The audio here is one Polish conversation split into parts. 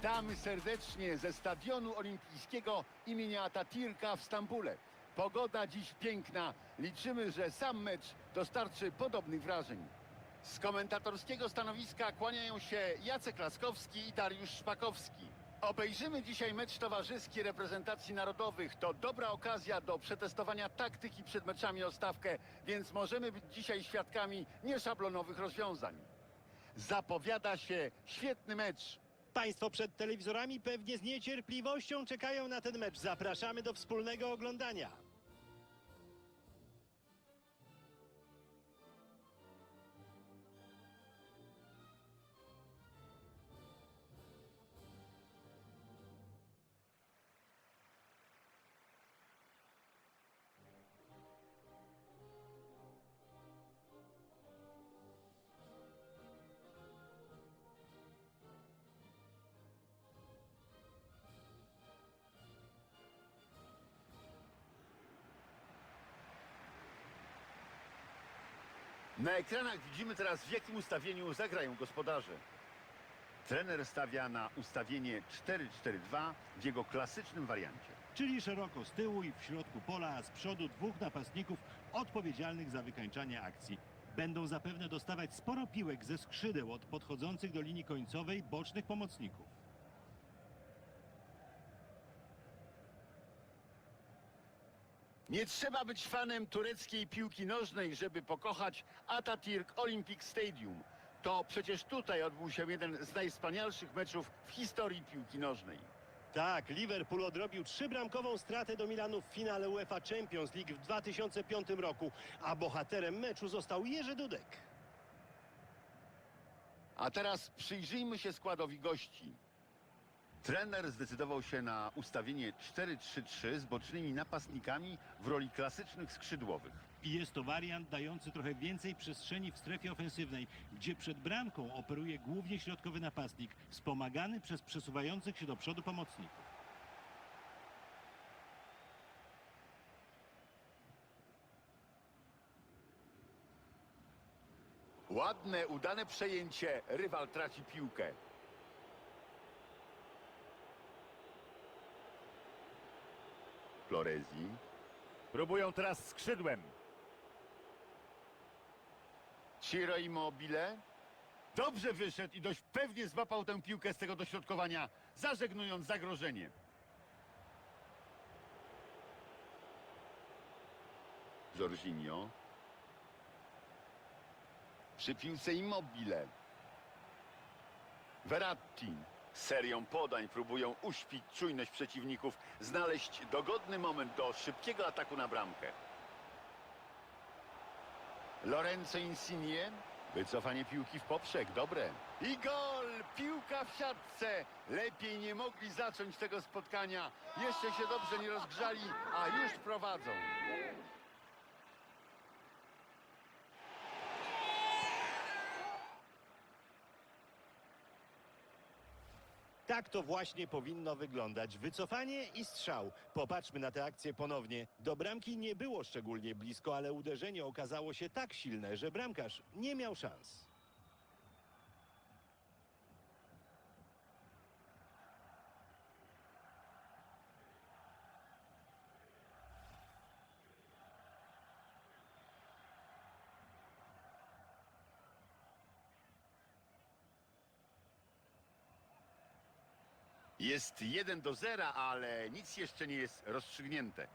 Witamy serdecznie ze Stadionu Olimpijskiego imienia Atatürka w Stambule. Pogoda dziś piękna. Liczymy, że sam mecz dostarczy podobnych wrażeń. Z komentatorskiego stanowiska kłaniają się Jacek Laskowski i Dariusz Szpakowski. Obejrzymy dzisiaj mecz towarzyski reprezentacji narodowych. To dobra okazja do przetestowania taktyki przed meczami o stawkę, więc możemy być dzisiaj świadkami nieszablonowych rozwiązań. Zapowiada się świetny mecz. Państwo przed telewizorami pewnie z niecierpliwością czekają na ten mecz. Zapraszamy do wspólnego oglądania. Na ekranach widzimy teraz w jakim ustawieniu zagrają gospodarze. Trener stawia na ustawienie 4-4-2 w jego klasycznym wariancie. Czyli szeroko z tyłu i w środku pola, a z przodu dwóch napastników odpowiedzialnych za wykańczanie akcji. Będą zapewne dostawać sporo piłek ze skrzydeł od podchodzących do linii końcowej bocznych pomocników. Nie trzeba być fanem tureckiej piłki nożnej, żeby pokochać Atatürk Olympic Stadium. To przecież tutaj odbył się jeden z najwspanialszych meczów w historii piłki nożnej. Tak, Liverpool odrobił trzybramkową stratę do Milanu w finale UEFA Champions League w 2005 roku, a bohaterem meczu został Jerzy Dudek. A teraz przyjrzyjmy się składowi gości. Trener zdecydował się na ustawienie 4-3-3 z bocznymi napastnikami w roli klasycznych skrzydłowych. I jest to wariant dający trochę więcej przestrzeni w strefie ofensywnej, gdzie przed bramką operuje głównie środkowy napastnik, wspomagany przez przesuwających się do przodu pomocników. Ładne, udane przejęcie. Rywal traci piłkę. Florezi. Próbują teraz skrzydłem. Ciro Immobile. Dobrze wyszedł i dość pewnie złapał tę piłkę z tego dośrodkowania, zażegnując zagrożenie. Jorginho. Przy piłce Immobile. Verratti. Serią podań próbują uśpić czujność przeciwników, znaleźć dogodny moment do szybkiego ataku na bramkę. Lorenzo Insigne. Wycofanie piłki w poprzek, dobre. I gol! Piłka w siatce! Lepiej nie mogli zacząć tego spotkania. Jeszcze się dobrze nie rozgrzali, a już prowadzą. Tak to właśnie powinno wyglądać. Wycofanie i strzał. Popatrzmy na tę akcję ponownie. Do bramki nie było szczególnie blisko, ale uderzenie okazało się tak silne, że bramkarz nie miał szans. Jest 1 do 0, ale nic jeszcze nie jest rozstrzygnięte.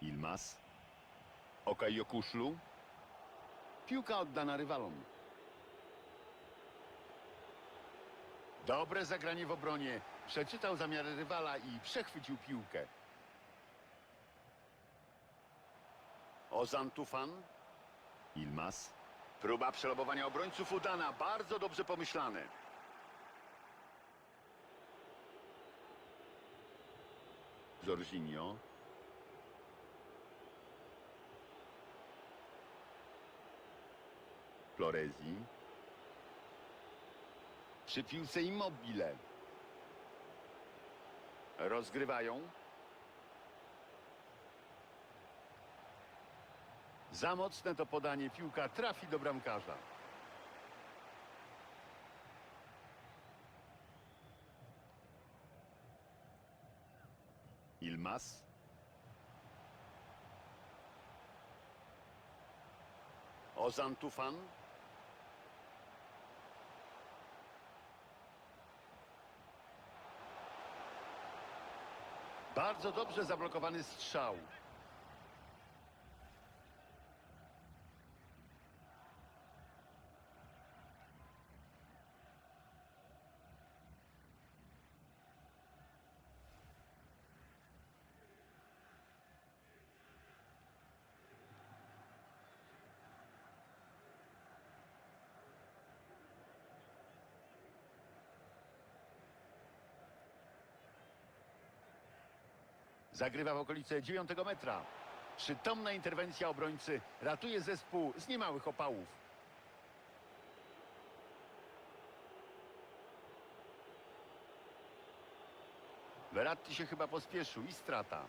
Ilmas. Okaj Jokuszlu. Piłka oddana rywalom. Dobre zagranie w obronie. Przeczytał zamiary rywala i przechwycił piłkę. Ozan Tufan. Ilmas. Próba przelobowania obrońców udana. Bardzo dobrze pomyślane. Jorginho. Florezi. Przy piłce Immobile. Rozgrywają. Za mocne to podanie, piłka trafi do bramkarza. Ilmas. Ozan Tufan. Bardzo dobrze zablokowany strzał. Zagrywa w okolice 9 metra. Przytomna interwencja obrońcy ratuje zespół z niemałych opałów. Verratti się chyba pospieszył i strata.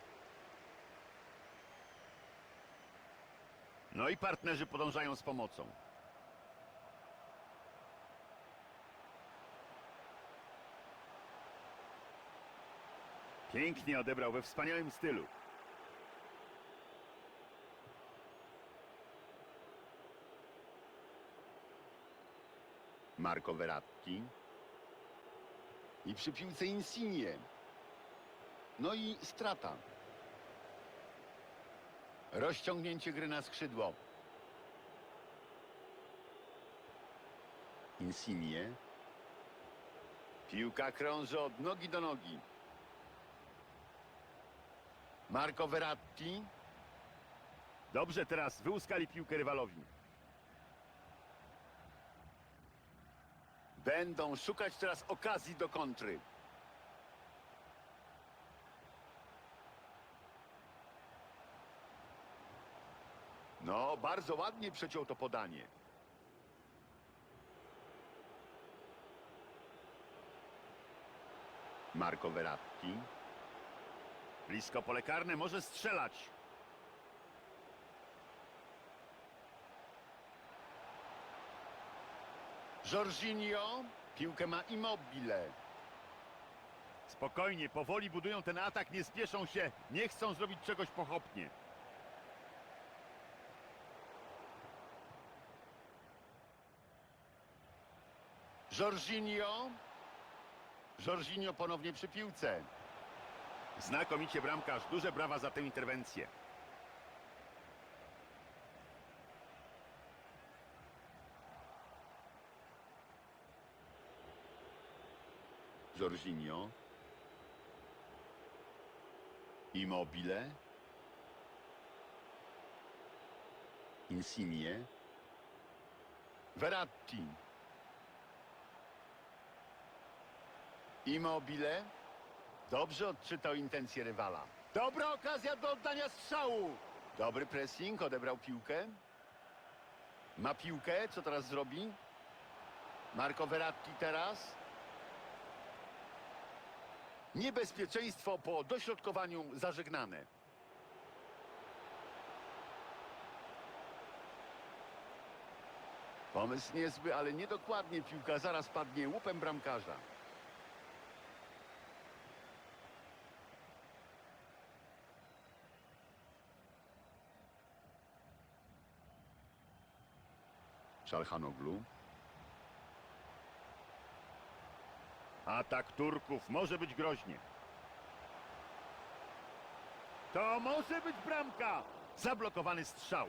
No i partnerzy podążają z pomocą. Pięknie odebrał we wspaniałym stylu. Marco Verratti. I przy piłce Insigne. No i strata. Rozciągnięcie gry na skrzydło. Insigne. Piłka krąży od nogi do nogi. Marco Verratti. Dobrze, teraz wyłuskali piłkę rywalowi. Będą szukać teraz okazji do kontry. No, bardzo ładnie przeciął to podanie. Marco Verratti. Blisko pole karne, może strzelać. Jorginho. Piłkę ma Immobile. Spokojnie, powoli budują ten atak, nie spieszą się, nie chcą zrobić czegoś pochopnie. Jorginho. Jorginho ponownie przy piłce. Znakomicie bramkarz, duże brawa za tę interwencję. Jorginho. Immobile. Insigne. Verratti. Immobile. Dobrze odczytał intencje rywala. Dobra okazja do oddania strzału. Dobry pressing, odebrał piłkę. Ma piłkę, co teraz zrobi? Marco Verratti teraz. Niebezpieczeństwo po dośrodkowaniu zażegnane. Pomysł niezły, ale niedokładnie piłka zaraz padnie łupem bramkarza. Czalhanoglu. Atak Turków może być groźnie. To może być bramka! Zablokowany strzał.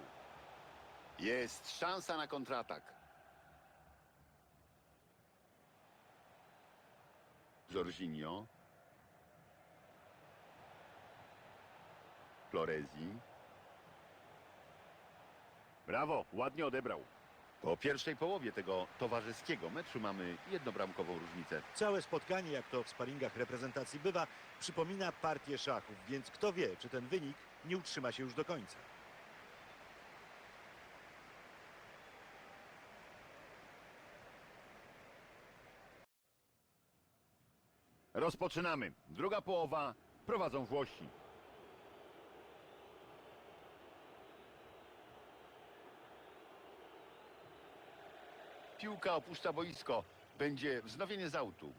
Jest szansa na kontratak. Jorginho. Florezi. Brawo, ładnie odebrał. Po pierwszej połowie tego towarzyskiego meczu mamy jednobramkową różnicę. Całe spotkanie, jak to w sparingach reprezentacji bywa, przypomina partię szachów, więc kto wie, czy ten wynik nie utrzyma się już do końca. Rozpoczynamy. Druga połowa prowadzą Włosi. Piłka opuszcza boisko. Będzie wznowienie z autu.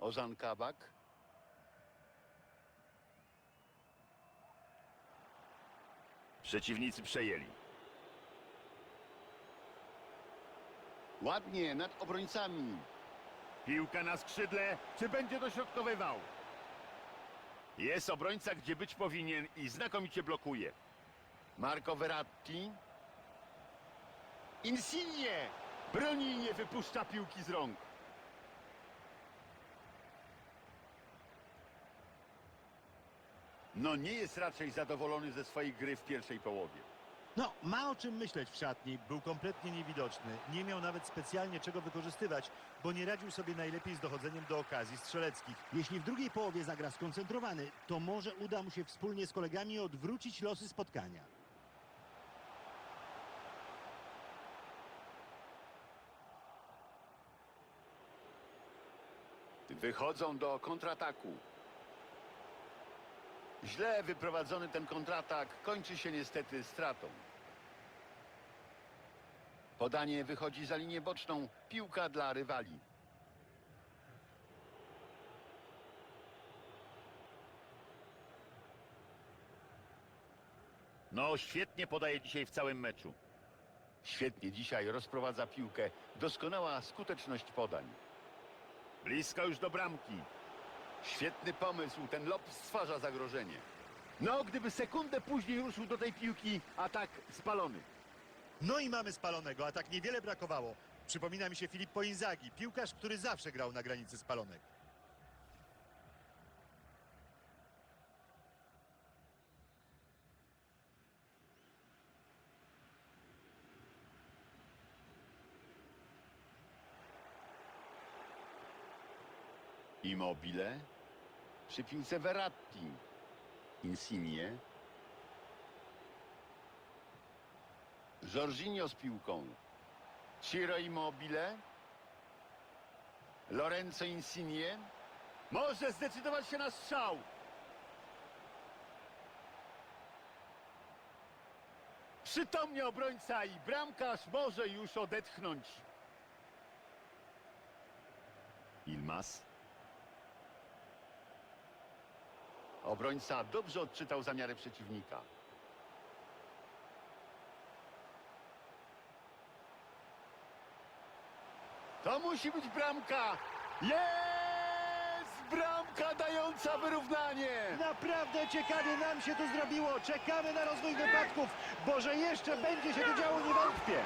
Ozan Kabak. Przeciwnicy przejęli. Ładnie nad obrońcami. Piłka na skrzydle. Czy będzie dośrodkowywał? Jest obrońca, gdzie być powinien i znakomicie blokuje. Marco Verratti. Insigne! Broni i nie wypuszcza piłki z rąk. No nie jest raczej zadowolony ze swojej gry w pierwszej połowie. No, ma o czym myśleć w szatni. Był kompletnie niewidoczny. Nie miał nawet specjalnie czego wykorzystywać, bo nie radził sobie najlepiej z dochodzeniem do okazji strzeleckich. Jeśli w drugiej połowie zagra skoncentrowany, to może uda mu się wspólnie z kolegami odwrócić losy spotkania. Wychodzą do kontrataku. Źle wyprowadzony ten kontratak kończy się niestety stratą. Podanie wychodzi za linię boczną. Piłka dla rywali. No, świetnie podaje dzisiaj w całym meczu. Świetnie dzisiaj rozprowadza piłkę. Doskonała skuteczność podań. Blisko już do bramki. Świetny pomysł. Ten lob stwarza zagrożenie. No, gdyby sekundę później ruszył do tej piłki, atak spalony. No i mamy spalonego, a tak niewiele brakowało. Przypomina mi się Filippo Inzaghi, piłkarz, który zawsze grał na granicy spalonek. Immobile. Przy piłce Verratti. Insigne. Jorginho z piłką. Ciro Immobile. Lorenzo Insigne. Może zdecydować się na strzał. Przytomnie obrońca i bramkarz może już odetchnąć. Ilmas. Obrońca dobrze odczytał zamiary przeciwnika. To musi być bramka! Jest! Bramka dająca wyrównanie! Naprawdę ciekawie nam się tu zrobiło. Czekamy na rozwój wypadków, bo że jeszcze będzie się tu działo, nie wątpię.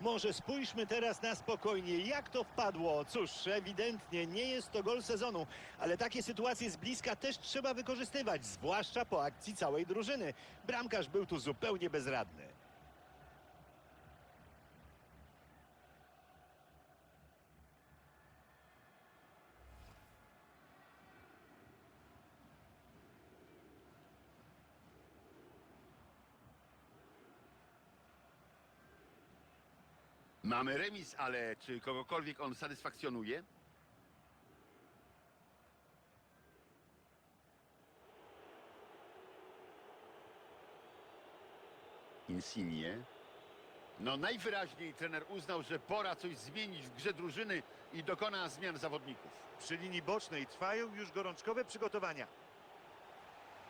Może spójrzmy teraz na spokojnie, jak to wpadło. Cóż, ewidentnie nie jest to gol sezonu, ale takie sytuacje z bliska też trzeba wykorzystywać, zwłaszcza po akcji całej drużyny. Bramkarz był tu zupełnie bezradny. Mamy remis, ale czy kogokolwiek on satysfakcjonuje? Insigne. No najwyraźniej trener uznał, że pora coś zmienić w grze drużyny i dokona zmian zawodników. Przy linii bocznej trwają już gorączkowe przygotowania.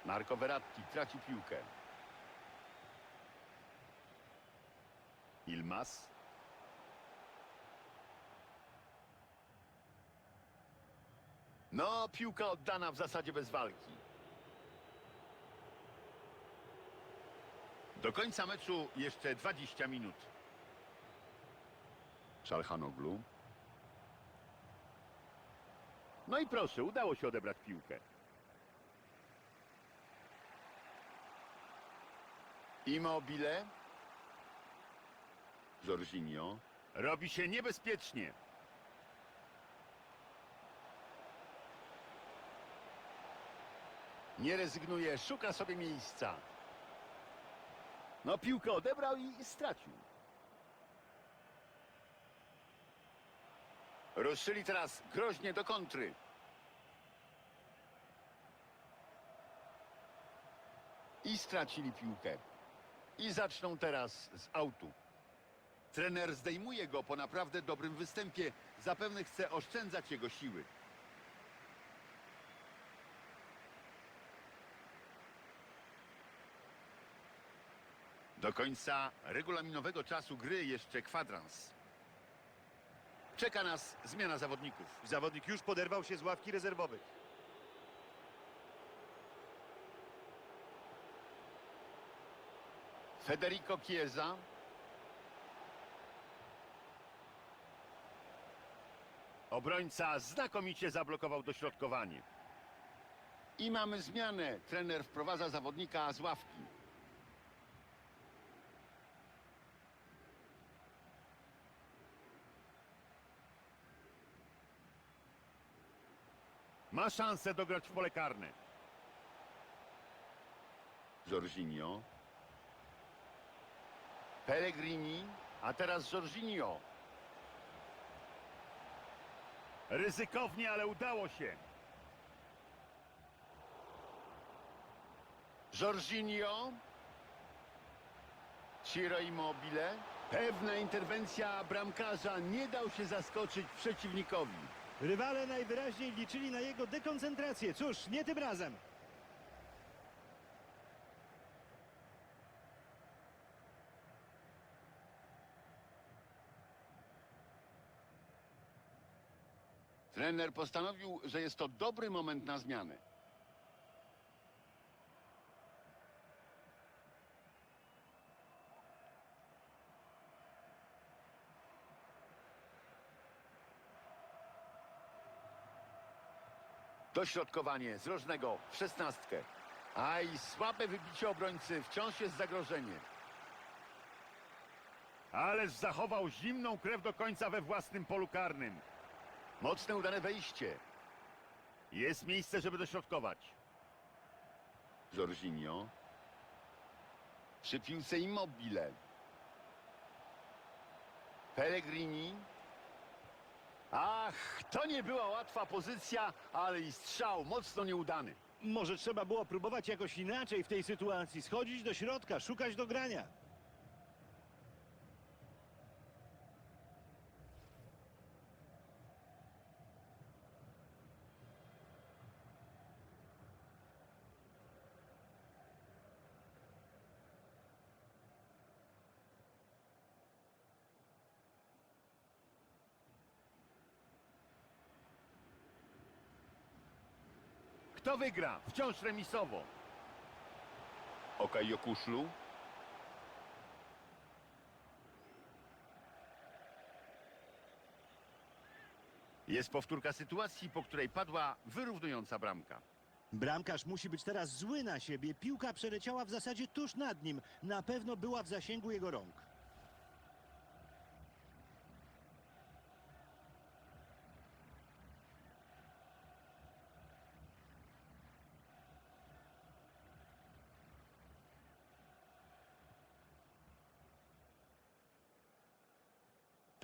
Marco Verratti traci piłkę. Ilmas. No, piłka oddana w zasadzie bez walki. Do końca meczu jeszcze 20 minut. Szalhanoglu. No i proszę, udało się odebrać piłkę. Immobile. Jorginho. Robi się niebezpiecznie. Nie rezygnuje, szuka sobie miejsca. No, piłkę odebrał i stracił. Ruszyli teraz groźnie do kontry. I stracili piłkę. I zaczną teraz z autu. Trener zdejmuje go po naprawdę dobrym występie. Zapewne chce oszczędzać jego siły. Do końca regulaminowego czasu gry jeszcze kwadrans. Czeka nas zmiana zawodników. Zawodnik już poderwał się z ławki rezerwowych. Federico Chiesa. Obrońca znakomicie zablokował dośrodkowanie. I mamy zmianę. Trener wprowadza zawodnika z ławki. Ma szansę dograć w pole karne. Jorginho. Pellegrini. A teraz Jorginho. Ryzykownie, ale udało się. Jorginho. Ciro Immobile. Pewna interwencja bramkarza nie dał się zaskoczyć przeciwnikowi. Rywale najwyraźniej liczyli na jego dekoncentrację. Cóż, nie tym razem. Trener postanowił, że jest to dobry moment na zmianę. Dośrodkowanie z rożnego w szesnastkę. A i słabe wybicie obrońcy, wciąż jest zagrożenie. Ależ zachował zimną krew do końca we własnym polu karnym. Mocne udane wejście. Jest miejsce, żeby dośrodkować. Jorginho. Przy piłce Immobile. Pellegrini. Ach, to nie była łatwa pozycja, ale i strzał mocno nieudany. Może trzeba było próbować jakoś inaczej w tej sytuacji. Schodzić do środka, szukać do Kto wygra? Wciąż remisowo. Okej, Jokuszlu. Jest powtórka sytuacji, po której padła wyrównująca bramka. Bramkarz musi być teraz zły na siebie. Piłka przeleciała w zasadzie tuż nad nim. Na pewno była w zasięgu jego rąk.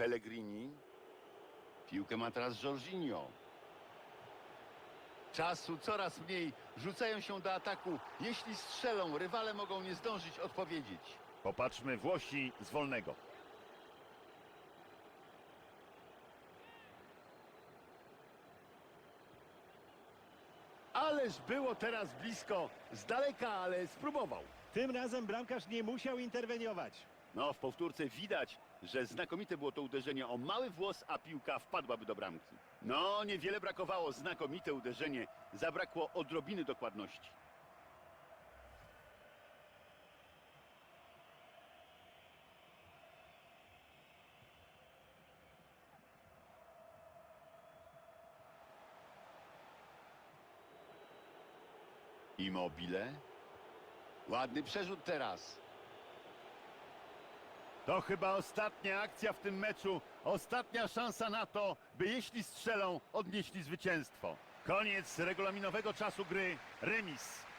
Pellegrini. Piłkę ma teraz Jorginho. Czasu coraz mniej. Rzucają się do ataku. Jeśli strzelą, rywale mogą nie zdążyć odpowiedzieć. Popatrzmy, Włosi z wolnego. Ależ było teraz blisko. Z daleka, ale spróbował. Tym razem bramkarz nie musiał interweniować. No, w powtórce widać, że znakomite było to uderzenie o mały włos, a piłka wpadłaby do bramki. No, niewiele brakowało. Znakomite uderzenie. Zabrakło odrobiny dokładności. Immobile. Ładny przerzut teraz. To chyba ostatnia akcja w tym meczu. Ostatnia szansa na to, by jeśli strzelą, odnieśli zwycięstwo. Koniec regulaminowego czasu gry. Remis.